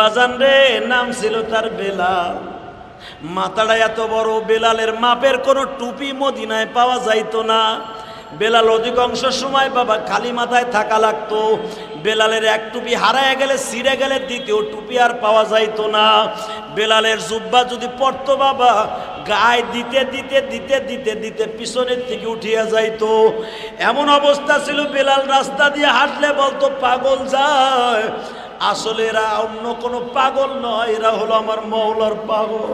বাজান রে, নাম ছিল তার বেলাল। মাথাটা এত বড়, বেলালের মাপের কোনো টুপি মদিনায় পাওয়া যাইতো না। বেলাল অধিকাংশ সময় বাবা খালি মাথায় থাকা লাগতো। বেলালের এক টুপি হারায় গেলে, ছিঁড়ে গেলে দ্বিতীয় টুপি আর পাওয়া যাইতো না। বেলালের জুব্বা যদি পড়তো বাবা, গায়ে দিতে দিতে দিতে দিতে দিতে পিছনের থেকে উঠিয়া যাইতো। এমন অবস্থা ছিল বেলাল রাস্তা দিয়ে হাঁটলে বলতো, পাগল যায়। আসলে এরা অন্য কোনো পাগল নয়, এরা হলো আমার মৌলার পাগল।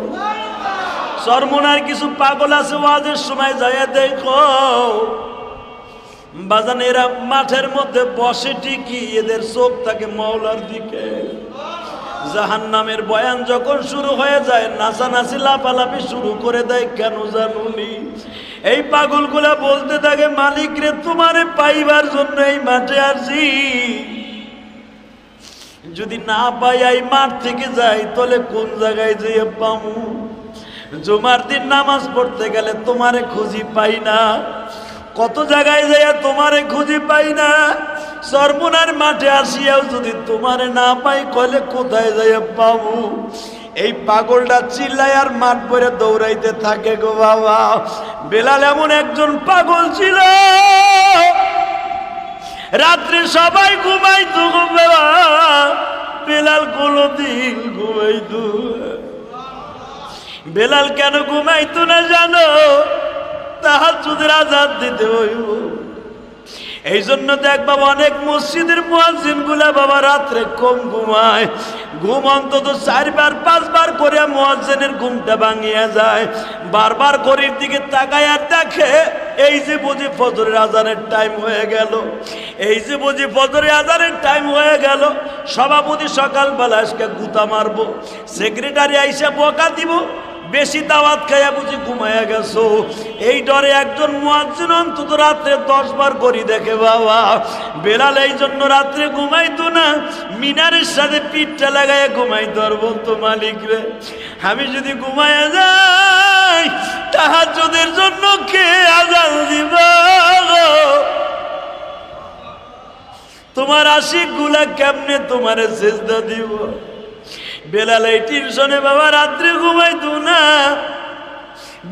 সরমনার কিছু পাগল আছে, ওয়াজের সময় যায় দেখো। বাজান এরা মাঠের মধ্যে বসে ঠিকই, এদের চোখ থাকে মৌলার দিকে। জাহান নামের বয়ান যখন শুরু হয়ে যায়, নাচানাচি লাফালাফি শুরু করে দেয়, কেন জানুনি এই পাগলগুলা বলতে থাকে, মালিক রে, তোমারে পাইবার জন্য এই মাঠে আসি। যদি না পাই, এই মাঠ থেকে যাই তাহলে কোন জায়গায় যেয়ে পামু? জুমার দিন নামাজ পড়তে গেলে তোমারে খুঁজি পাই না। কত জায়গায় যাইয়া তোমারে খুঁজি পাই না। সর্বনার মাঠে আসিয়াও যদি তোমারে না পাই কলে কোথায় যাইয়া পাবো এই পাগলটা চিল্লাই আর মাঠ পরে দৌড়াইতে থাকে গো বাবা। বেলাল এমন একজন পাগল ছিল। রাত্রে সবাই ঘুমাইতো বাবা বেলাল কোনদিন ঘুমাইতো বেলাল কেন ঘুমাইতো না জানো? তাহার যদি আজাদ দিতে হইব। এই জন্য দেখ বাবা, অনেক মসজিদের মুয়াজ্জিনগুলা বাবা রাত্রে কম ঘুমায়। ঘুম অন্তত চারবার, পাঁচবার করে মুয়াজ্জিনের ঘুমটা ভাঙিয়া যায়। বারবার ঘড়ির দিকে তাকায় আর দেখে এই যে বুঝি ফজরের আজানের টাইম হয়ে গেল, এই যে বুঝি ফজরের আজানের টাইম হয়ে গেল, সভাপতি সকালবেলা আজকে গুতা মারবো সেক্রেটারি আইসা বকা দিব, বেশি দাওয়াত খাইয়া বুঝি ঘুমাইয়া গেছো। এই ডরে একজন মুয়াজ্জিন অন্তত রাত্রে দশ বার করি দেখে, বাবা, বেলাল এই জন্য রাত্রে ঘুমাইতো না, মিনারের সাথে পিঠটা লাগাইয়া ঘুমাইতো আর তো মালিক রে, আমি যদি ঘুমাইয়া যাই তাহাজ্জুদের জন্য কে আজান দিব তোমার আশিকগুলা কেমনে তোমারে চেষ্টা দিব? বেলাল টিউশনে বাবা রাত্রে ঘুমাইতো না।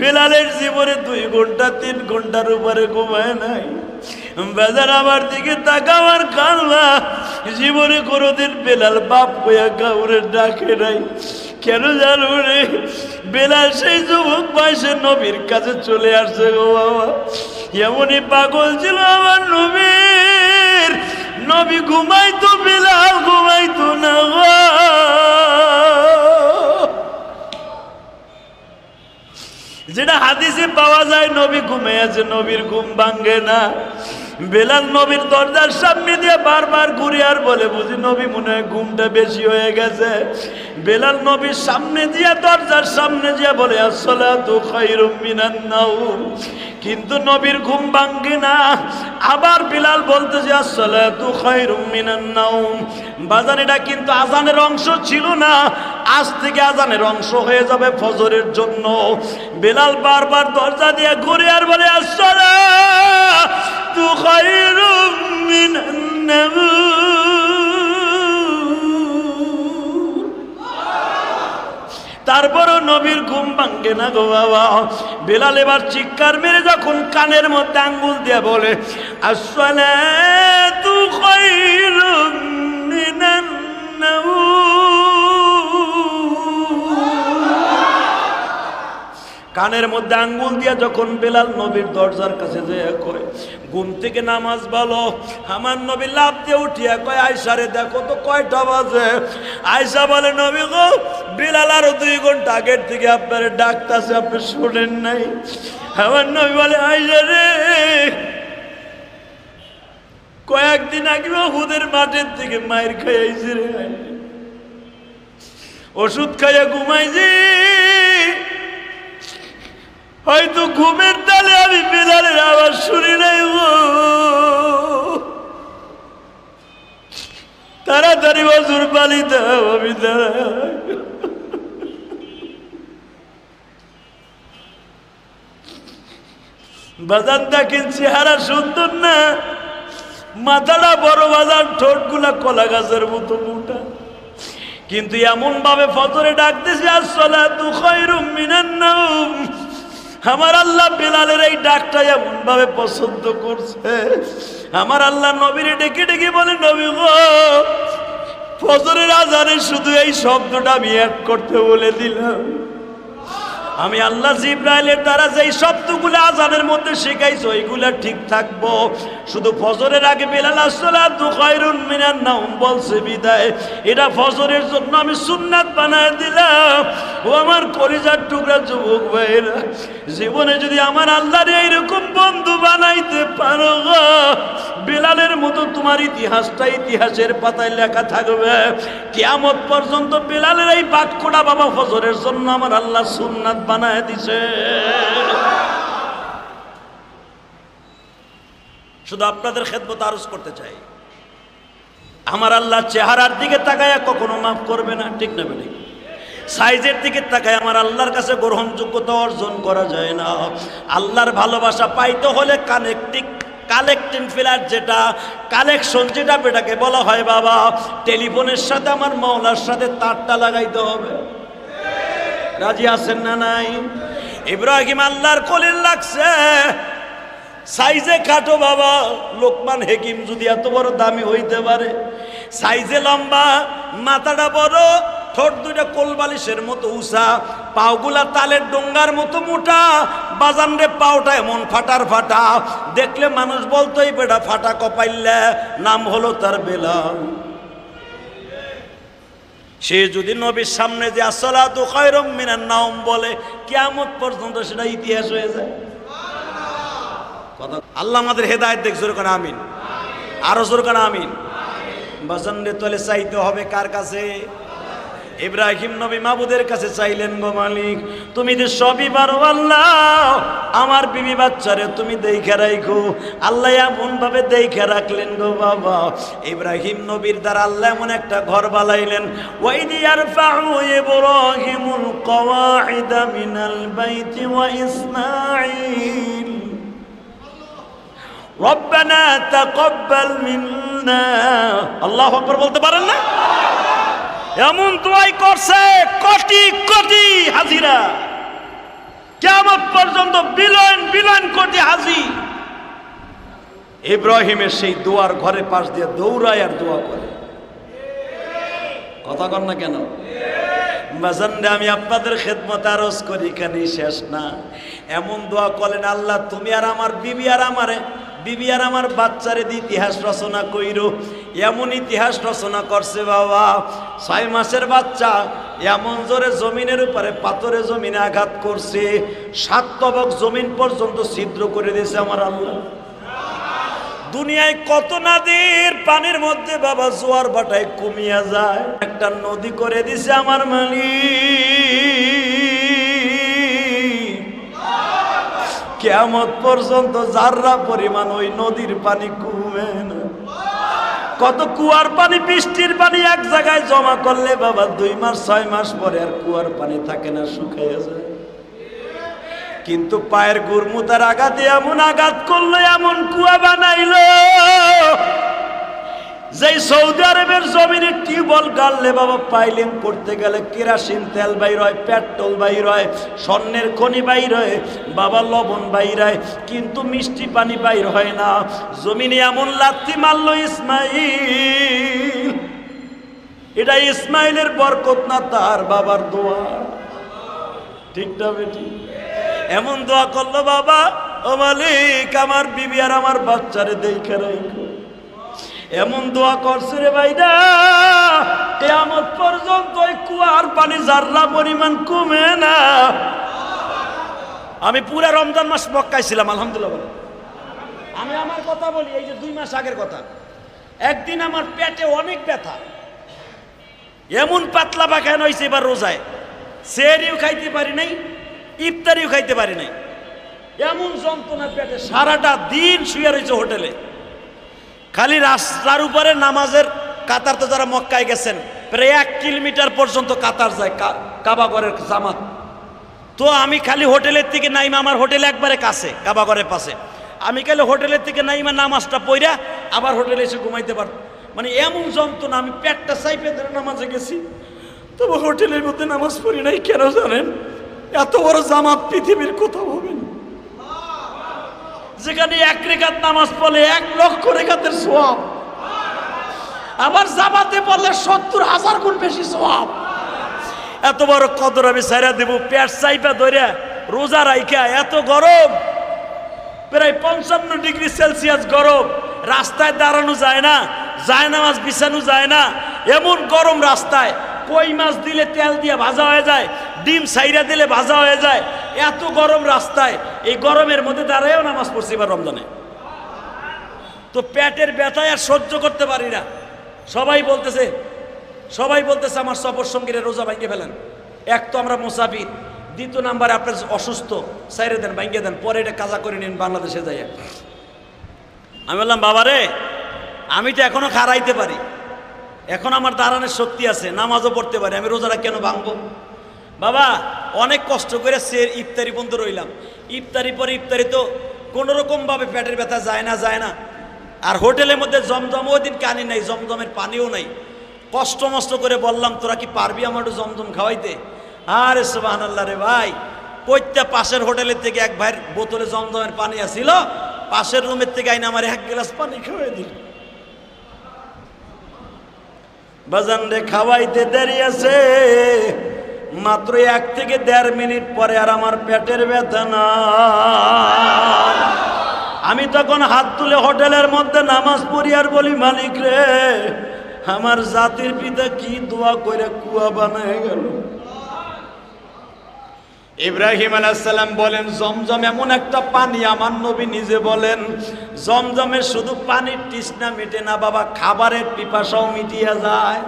বেলালের জীবনে দুই ঘণ্টা, তিন ঘণ্টার উপরে ঘুমায় নাই। বেজার আমার দিকে তাকাবার কানবা জীবনে কোনোদিন বেলাল বাপ হইয়া কাউরে ডাকে নাই। কেন জানো রে? বেলাল সেই যুবক বয়সে নবীর কাছে চলে আসছে গো বাবা। এমনই পাগল ছিল আমার নবীর। নবী ঘুমাইতো, বেলাল ঘুমাইতো না যেটা হাদিসে পাওয়া যায় নবী ঘুমে আছে নবীর ঘুম ভাঙ্গে না। বেলাল নবীর দরজার সামনে দিয়ে বারবার ঘুরে আর বলে, বুঝি নবী মনে হয় ঘুমটা বেশি হয়ে গেছে? বেলাল নবীর সামনে দিয়ে, দরজার সামনে দিয়ে বলে আসলে তো খাইরুম মিনান কিন্তু নবীর ঘুম ভাঙ্গে না। আবার বিলাল বলতেছে আসলে তো খাইরুম মিনান নাউম। বাজান এটা কিন্তু আজানের অংশ ছিল না। আজ থেকে আজানের অংশ হয়ে যাবে ফজরের জন্য। বেলাল বারবার দরজা দিয়ে ঘুরে আর বলে আসলে খাইরুম মিনান তারপরও নবীর ঘুম ভাঙ্গে না গো বাবা। বেলাল এবার চিৎকার মেরে যখন কানের মধ্যে আঙ্গুল দিয়ে বলে আসলে তু কানের মধ্যে আঙ্গুল দিয়া যখন বেলাল নবীর দরজার কাছে যে ঘুম থেকে নামাজ বলো আমার নবী লাভ দিয়ে উঠিয়া কয় আয়সারে দেখো তো কয়টা বাজে। আয়সা বলে, নবী গো, বিলাল আরও দুই ঘণ্টা আগের থেকে আপনার ডাকতেছে, আপনি শোনেন নাই। আমার নবী বলে আয়সা রে, কয়েকদিন আগে হুদের মাঠের থেকে মায়ের খাইয়াইছি রে। ওষুধ খাইয়া ঘুমাইছি। হয়তো ঘুমের তালে আমি বেলালের আওয়াজ শুনি নাই তাড়াতাড়ি বছর পালি দাও, আমি বাজার দেখেন চেহারা সুন্দর না? মাথাটা বড় বাজার ঠোঁটগুলা কলা গাছের মতো মোটা। কিন্তু এমন ভাবে ফজরে ডাকতেছে আসলে দুঃখরুম মিনান নাউম আমার আল্লাহ বেলালের এই ডাকটা এমন ভাবে পছন্দ করছে। আমার আল্লাহ নবীরে ডেকে ডেকে বলে, নবী গো, ফজরের আজানে শুধু এই শব্দটা আমি অ্যাড করতে বলে দিলাম। আমি আল্লাহ জিব্রাইলের দ্বারা যেই শব্দগুলো আজানের মধ্যে শেখাইছো, ওইগুলা ঠিক থাকব। শুধু ফজরের আগে বেলাল দুখাইরুন মিনান নাম বলছে বিদায়। এটা ফজরের জন্য আমি সুন্নাত বানায় দিলাম। ও আমার কলিজার টুকরা যুবক ভাইরা জীবনে যদি আমার আল্লাহর এইরকম বন্ধু বানাইতে পারো বেলালের মতো তোমার ইতিহাসটা ইতিহাসের পাতায় লেখা থাকবে। কিয়ামত পর্যন্ত বেলালের এই বাক্যটা বাবা ফজরের জন্য আমার আল্লাহ সুন্নাত বানায় দিছে। শুধু আপনাদের খেদমত আরজ করতে চাই। আমার আল্লাহ চেহারার দিকে তাকায়া কখনো মাফ করবে না, ঠিক না বেঠিক? সাইজের দিকে তাকায় আমার আল্লাহর কাছে গ্রহণযোগ্যতা অর্জন করা যায় না। আল্লাহর ভালোবাসা পাইতে হলে কানেকটিং কালেক্টিং ফিলার যেটা, কালেকশন যেটা বেটাকে বলা হয় বাবা, টেলিফোনের সাথে আমার মাওলার সাথে তারটা লাগাইতে হবে। রাজি আছেন না নাই? ইব্রাহিম আল্লাহর কলিল লাগছে। সাইজে খাটো বাবা, লোকমান হেকিম যদি এত বড় দামি হইতে পারে, সাইজে লম্বা, মাথাটা বড় ঠোঁট দুইটা কোলবালিশের মতো উষা পাওগুলা তালের ডোঙ্গার মতো মোটা বাজান রে পাওটা এমন ফাটার ফাটা। দেখলে মানুষ বলতো, এই বেটা ফাটা কপাইলে নাম হলো তার বেলাল। সে যদি নবীর সামনে যে আসলাতু খয়রম মিনার নাম বলে, কিয়ামত পর্যন্ত সেটা ইতিহাস হয়ে যায়। কথা আল্লাহ আমাদের হেদায়েত দেখ, জোর করে আমিন। আরও জোর করে আমিন। বাজান রে তলে চাইতে হবে কার কাছে? ইব্রাহিম নবী মাবুদের কাছে চাইলেন, গো মালিক, তুমি যে সবই পারো, আল্লাহ, আমার বিবি বাচ্চারে তুমি দেখে রাখো। আল্লাহ এমন ভাবে দেখে রাখলেন, গো বাবা। ইব্রাহিম নবীর দ্বারা আল্লাহ এমন একটা ঘর বানাইলেন, ওয়াইদি ইয়ারফাউ ইব্রাহিমুল কওয়াইদা মিনাল বাইতি ওয়া ইসমাঈল। রব্বানা তাকাব্বাল মিন্না। আল্লাহু আকবার বলতে পারেন না? এমন দোয়াই করছে কোটি কোটি হাজিরা। কেমন পর্যন্ত বিলয়ন বিলয়ন কোটি হাজি। ইব্রাহিমের সেই দোয়ার ঘরে পাশ দিয়ে দৌড়ায় আর দোয়া করে। কথা কর না কেন? বাজানরে আমি আপনাদের খেদমত আরজ করি, এখানেই শেষ না। এমন দোয়া করলেন, আল্লাহ, তুমি আর আমার বিবি আর আমারে, বিবি আর আমার বাচ্চারে দিয়ে ইতিহাস রচনা কইরো। এমন ইতিহাস রচনা করছে বাবা। ছয় মাসের বাচ্চা, এমন জোরে জমিনের উপরে পাথরে জমিনে আঘাত করছে। সাত তবক জমিন পর্যন্ত ছিদ্র করে দিয়েছে আমার আল্লাহ। দুনিয়ায় কত নদীর পানির মধ্যে বাবা জোয়ার বাটায় কমিয়া যায়। একটা নদী করে দিছে আমার মালিক। কেমত পর্যন্ত যাররা পরিমাণ ওই নদীর পানি না কত কুয়ার পানি, বৃষ্টির পানি এক জায়গায় জমা করলে বাবা দুই মাস, ছয় মাস পরে আর কুয়ার পানি থাকে না, শুকাইয়া যায়। কিন্তু পায়ের গুরমুতার আঘাতে এমন আঘাত করল, এমন কুয়া বানাইলো। যেই সৌদি আরবের জমিনে টিউবওয়েল গাড়লে বাবা পাইলিং করতে গেলে কেরাসিন তেল বাইর হয়, পেট্রোল বাইর হয়, স্বর্ণের খনি বাইর হয়, বাবা লবণ বাইর হয়, কিন্তু মিষ্টি পানি বাইর হয় না। জমিনে এমন লাথি মারলো ইসমাইল। এটা ইসমাইলের বরকত না তার বাবার দোয়া। ঠিক না বেটি? এমন দোয়া করল বাবা, ও মালিক, আমার বিবি আর আমার বাচ্চারে দেখে রাখো এমন দোয়া করছে রে ভাইরা কেয়ামত পর্যন্ত ওই কুয়ার পানি জাররা পরিমাণ কমে না। আমি পুরা রমজান মাস মক্কাইছিলাম, আলহামদুলিল্লাহ বলো। আমি আমার কথা বলি, এই যে দুই মাস আগের কথা। একদিন আমার পেটে অনেক ব্যথা। এমন পাতলা পাখান হয়েছে এবার রোজায়। সেরিও খাইতে পারি নাই, ইফতারিও খাইতে পারি নাই। এমন যন্ত্রণা পেটে সারাটা দিন শুয়ে রয়েছে হোটেলে। খালি রাস্তার উপরে নামাজের কাতার তো যারা মক্কায় গেছেন, প্রায় এক কিলোমিটার পর্যন্ত কাতার যায় কাবাগরের জামাত। তো আমি খালি হোটেলের থেকে নাইমা, আমার হোটেল একবারে কাছে কাবাগরের পাশে। আমি খালি হোটেলের থেকে নাইমা নামাজটা পইরা আবার হোটেলে এসে ঘুমাইতে পার মানে এমন যন্ত্রণা, আমি পেটটা সাইপে ধরে নামাজে গেছি। তবে হোটেলের মধ্যে নামাজ পড়ি নাই কেন জানেন? এত বড় জামাত পৃথিবীর কোথাও যেখানে এক রেখাত নামাজ পড়লে এক লক্ষ রেখাতের সোয়াব আবার জামাতে পড়লে সত্তর হাজার গুণ বেশি সোয়াব এত বড় কদর আমি সাইরা দেব, পেট চাইপা ধরে রোজা রাইখা, এত গরম। প্রায় পঞ্চান্ন ডিগ্রি সেলসিয়াস গরম। রাস্তায় দাঁড়ানো যায় না যায় না মাছ বিছানো যায় না। এমন গরম রাস্তায় কই মাছ দিলে তেল দিয়ে ভাজা হয়ে যায়, ডিম সাইরা দিলে ভাজা হয়ে যায়। এত গরম রাস্তায়, এই গরমের মধ্যে দাঁড়ায়ও নামাজ পড়ছি এবার রমজানে। তো পেটের ব্যথায় আর সহ্য করতে পারি না। সবাই বলতেছে সবাই বলতেছে আমার সফর সঙ্গীরা রোজা ভাঙ্গে ফেলেন। এক তো আমরা মুসাফির, দ্বিতীয় নাম্বারে আপনার অসুস্থ, সাইরে দেন ভাঙ্গে দেন, পরে এটা কাজা করে নিন বাংলাদেশে যাইয়া। আমি বললাম, বাবা রে, আমি তো এখনও খারাইতে পারি। এখন আমার দাঁড়ানোর শক্তি আছে, নামাজও পড়তে পারি, আমি রোজাটা কেন ভাঙবো? বাবা, অনেক কষ্ট করে সে ইফতারি পর্যন্ত রইলাম। ইফতারি পরে ইফতারি তো কোনো রকমভাবে পেটের ব্যথা যায় না যায় না। আর হোটেলের মধ্যে জমজম ওই দিন কানি নাই, জমজমের পানিও নাই। কষ্ট মষ্ট করে বললাম, তোরা কি পারবি আমার একটু জমজম খাওয়াইতে? আরে সুবাহান আল্লাহ রে ভাই কইতে পাশের হোটেলের থেকে এক ভাইয়ের বোতলে জমজমের পানি আসিল, পাশের রুমের থেকে আইনে আমার এক গ্লাস পানি খাওয়াই দিল। বাজান রে, খাওয়াইতে দেরি আছে। মাত্র এক থেকে দেড় মিনিট পরে আর আমার পেটের ব্যথা না। আমি তখন হাত তুলে হোটেলের মধ্যে নামাজ পড়ি আর বলি, মালিক রে, আমার জাতির পিতা কি দোয়া করে কুয়া বানায় গেল? ইব্রাহিম আলাইসাল্লাম বলেন, জমজম এমন একটা পানি আমার নবী নিজে বলেন জমজমের শুধু পানির তৃষ্ণা মেটে না বাবা, খাবারের পিপাসাও মিটিয়ে যায়।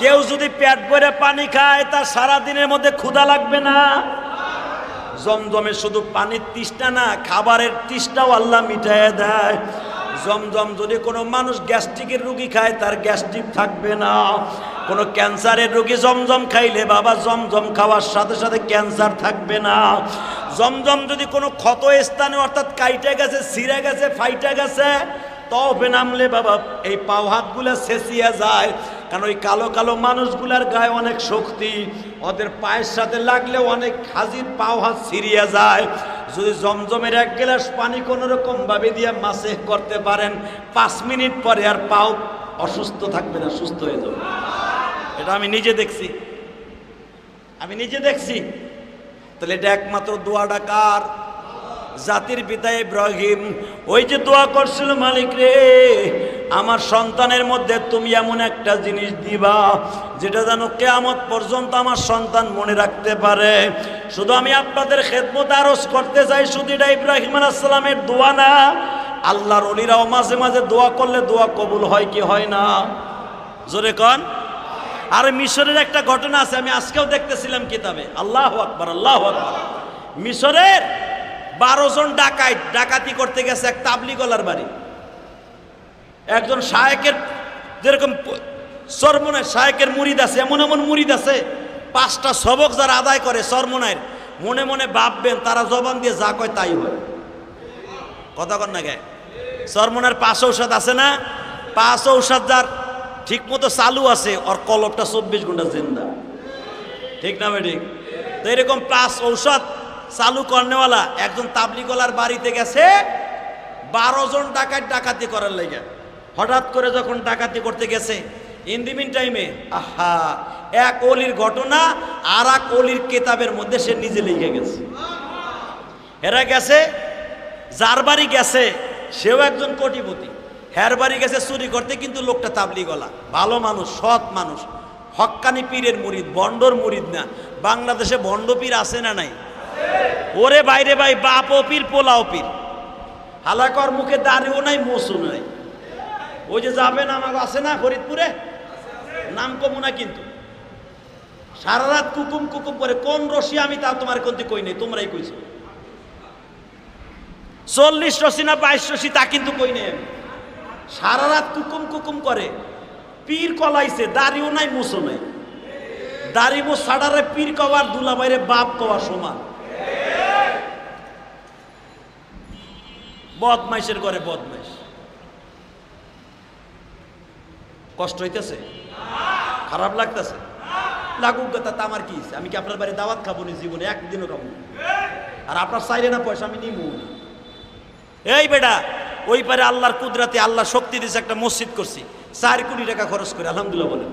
কেউ যদি পেট ভরে পানি খায় তার সারা দিনের মধ্যে ক্ষুধা লাগবে না? জমজমে শুধু পানির তৃষ্ণা না, খাবারের তৃষ্ণাও আল্লাহ মিটাইয়ে দেয়। জমজম যদি কোনো মানুষ গ্যাস্ট্রিকের রুগী খায়, তার গ্যাস্ট্রিক থাকবে না। কোনো ক্যান্সারের রুগী জমজম খাইলে বাবা জমজম খাওয়ার সাথে সাথে ক্যান্সার থাকবে না। জমজম যদি কোনো ক্ষত স্থানে অর্থাৎ কাইটে গেছে ছিঁড়ে গেছে, ফাইটে গেছে তবে নামলে বাবা এই পাও হাতগুলো শেষিয়া যায়। কারণ ওই কালো কালো মানুষগুলার গায়ে অনেক শক্তি, ওদের পায়ের সাথে লাগলে অনেক হাজির পাও হাত ছিঁড়িয়া যায়। যদি জমজমের এক গ্লাস পানি কোনো রকম ভাবে দিয়ে মাসে করতে পারেন, পাঁচ মিনিট পরে আর পাও অসুস্থ থাকবে না, সুস্থ হয়ে যাবে। এটা আমি নিজে দেখছি। আমি নিজে দেখছি। তাহলে এটা একমাত্র দোয়া ডাকার জাতির পিতা ইব্রাহিম। ওই যে দোয়া করছিল মালিক রে আমার সন্তানের মধ্যে তুমি এমন একটা জিনিস দিবা, যেটা যেন কেয়ামত পর্যন্ত আমার সন্তান মনে রাখতে পারে। শুধু আমি আপনাদের খেদমত আরজ করতে চাই, শুধু এটা ইব্রাহিম আলাইসালামের দোয়া না, আল্লাহর অলিরাও মাঝে মাঝে দোয়া করলে দোয়া কবুল হয় কি হয় না? জোরে কন। আর মিশরের একটা ঘটনা আছে, আমি আজকেও দেখতেছিলাম কিতাবে। আল্লাহ আকবর আল্লাহ আকবর। মিশরের বারো জন ডাকাই ডাকাতি করতে গেছে এক তাবলিগলার বাড়ি। একজন শায়েকের যেরকম সরমনায় শায়েকের মুরিদ আছে, এমন এমন মুরিদ আছে, পাঁচটা সবক যারা আদায় করে সরমনায়ের মনে মনে ভাববেন তারা জবান দিয়ে যা কয় তাই হয়। কথা কর না গায়ে সরমনের পাঁচ ঔষধ আছে না? পাঁচ ঔষধ যার ঠিক মতো চালু আছে, ওর কলপটা চব্বিশ ঘণ্টা জিন্দা। ঠিক না ঠিক? তো এরকম পাঁচ ঔষধ চালু করনেওয়ালা একজন তাবলিগলার বাড়িতে গেছে, বারো জন ডাকাত ডাকাতি করার লেগে। হঠাৎ করে যখন ডাকাতি করতে গেছে ইন টাইমে আহা, এক অলির ঘটনা আর এক অলির কেতাবের মধ্যে সে নিজে লিখে গেছে। এরা গেছে, যার বাড়ি গেছে, সেও একজন কোটিপতি। হ্যার বাড়ি গেছে, চুরি করতে, কিন্তু লোকটা তাবলি গলা ভালো মানুষ, সৎ মানুষ। হক্কানি পীরের মুরিদ, বন্ডর মুরিদ না। বাংলাদেশে বন্ড পীর আছে না নাই? ওরে বাইরে ভাই বাপ ও পীর, পোলাও পীর। হালাকর মুখে দাঁড়িয়েও নাই মোসু নাই। ওই যে যাবেন আমার আছে না ফরিদপুরে? নাম কমু না কিন্তু। সারা রাত কুকুম কুকুম করে, কোন রশি আমি তা তোমার কোনতে কই নেই, তোমরাই কইছো। চল্লিশ রশি না বাইশ রশি তা কিন্তু কই নেই আমি। সারা রাত কুকুম কুকুম করে, পীর কলাইছে, দাড়িও নাই মুসো নাই। দাড়ি মো সাডারে পীর কওয়ার দুলা বাইরে বাপ কওয়া সমান। বদমাইশের করে বদমাইশ। কষ্ট হইতেছে? খারাপ লাগতেছে? লাগুক গা, তাতে আমার কি আমি কি আপনার বাড়ি দাওয়াত খাব না জীবনে? একদিনও খাব। আর আপনার চাইলে না পয়সা আমি নিবো এই বেটা ওই পারে আল্লাহর কুদরাতে আল্লাহ শক্তি দিয়েছে একটা মসজিদ করছি। চার কোটি টাকা খরচ করে আলহামদুলিল্লাহ বলেন।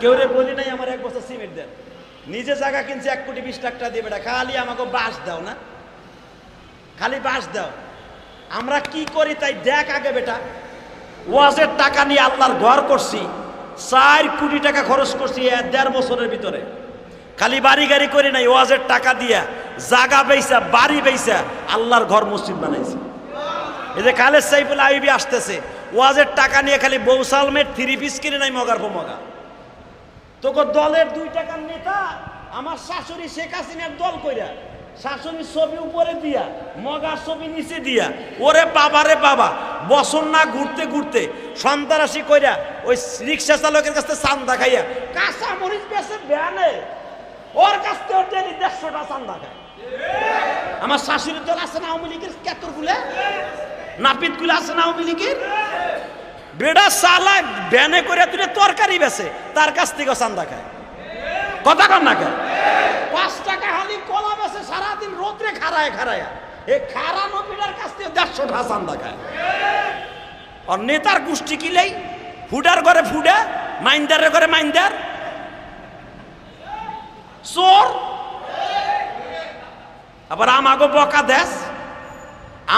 কেউ রে বলি নাই আমার এক বছর সিমেন্ট দেন। নিজে জায়গা কিনছে এক কোটি বিশ লাখ টাকা দিয়ে বেটা খালি আমাকে বাস দাও না। খালি বাস দাও। আমরা কি করি তাই দেখ আগে বেটা। ওয়াজের টাকা নিয়ে আল্লাহর ঘর করছি, চার কোটি টাকা খরচ করছি দেড় বছরের ভিতরে। খালি বাড়ি গাড়ি করি নাই, ওয়াজের টাকা দিয়া জাগা বেইসা বাড়ি বেইসা আল্লাহর ঘর মসজিদ বানাইছে। এই যে কালের সাইফুল আইবি আসতেছে, ওয়াজের টাকা নিয়ে খালি বৌসালমের থ্রি পিস কিনে নাই মগার মগা। তোকে দলের দুই টাকার নেতা, আমার শাশুড়ি শেখ হাসিনার দল কইরা শাশুড়ির ছবি উপরে দিয়া মগার ছবি নিচে দিয়া, ওরে বাবা রে বাবা বছর না ঘুরতে ঘুরতে সন্ত্রাসী কইরা ওই রিক্সা চালকের কাছে চান্দা খাইয়া, কাঁচা মরিচ বেছে বেয়ানে, ওর কাছ থেকে ডেলি দেড়শোটা চান্দা খায়। আমার শাশুড়ির দল আছে না আওয়ামী লীগের? কেতর গুলে? নাপিতগুলো আছে না আওয়ামী লীগের? বেড়া সালা ব্যানে করে তুলে তরকারি বেছে তার কাছ থেকে চান্দা খায়। কথা কর না খায় বেছে সারাদিন রোদ্রে খারায় খারায় এই খারা নবীরার কাছ থেকে দেড়শো টা চান্দা খায়। আর নেতার গোষ্ঠী কিলেই ফুডার ঘরে ফুডা মাইন্দারের ঘরে মাইন্দার? চোর? আবার আমাগো বকা দেশ?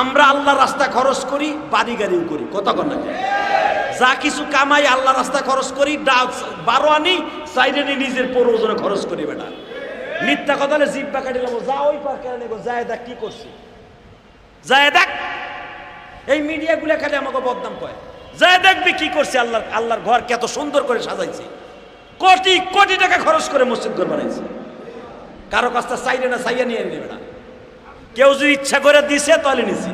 আমরা আল্লাহ রাস্তা খরচ করি বাড়ি গাড়িও করি কত না যা কিছু কামাই আল্লাহ রাস্তা খরচ করি বারো আনি সাইডে নিজের প্রয়োজনে খরচ করি, বেটা। মিথ্যা কথা হলে জিব্বা কাটি নেব যা ওই পার কেন নেব যায় দেখ কি করছি? যায় দেখ এই মিডিয়াগুলো খালি আমাকে বদনাম যায় দেখবি কি করছে? আল্লাহ আল্লাহর ঘর কত সুন্দর করে সাজাইছে। কোটি কোটি টাকা খরচ করে মসজিদ ঘর বানাইছে। কারও কাছটা চাইলে না চাইয়া নিয়ে নেবে না। কেউ যদি ইচ্ছা করে দিছে, তাহলে নিছি।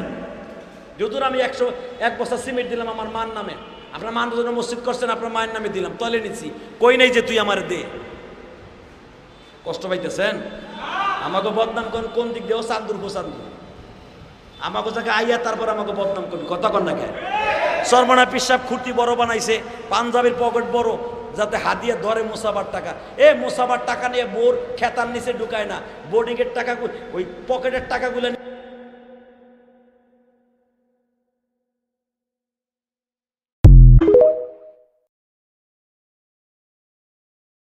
যদুর আমি একশো, এক বস্তা সিমেন্ট দিলাম আমার মার নামে। আপনার মান মসজিদ করছেন, আপনার মায়ের নামে দিলাম তলে নিছি। কই নাই যে তুই আমার দে? কষ্ট পাইতেছেন? আমাকে বদনাম করেন, কোন দিক দিয়ে চান্দুর ফোসান্দুর আমাকে যাকে আইয়া তারপর আমাকে বদনাম করবি, কথা কন না কেন? সর্বনা পিসাব খুঁটি বড় বানাইছে, পাঞ্জাবের পকেট বড়, যাতে হাতিয়ে ধরে মোসাবার টাকা। এ মোসাবার টাকা নিয়ে বোর খেতার নিচে ঢুকায় না, বোর্ডিংয়ের টাকা ওই পকেটের টাকাগুলো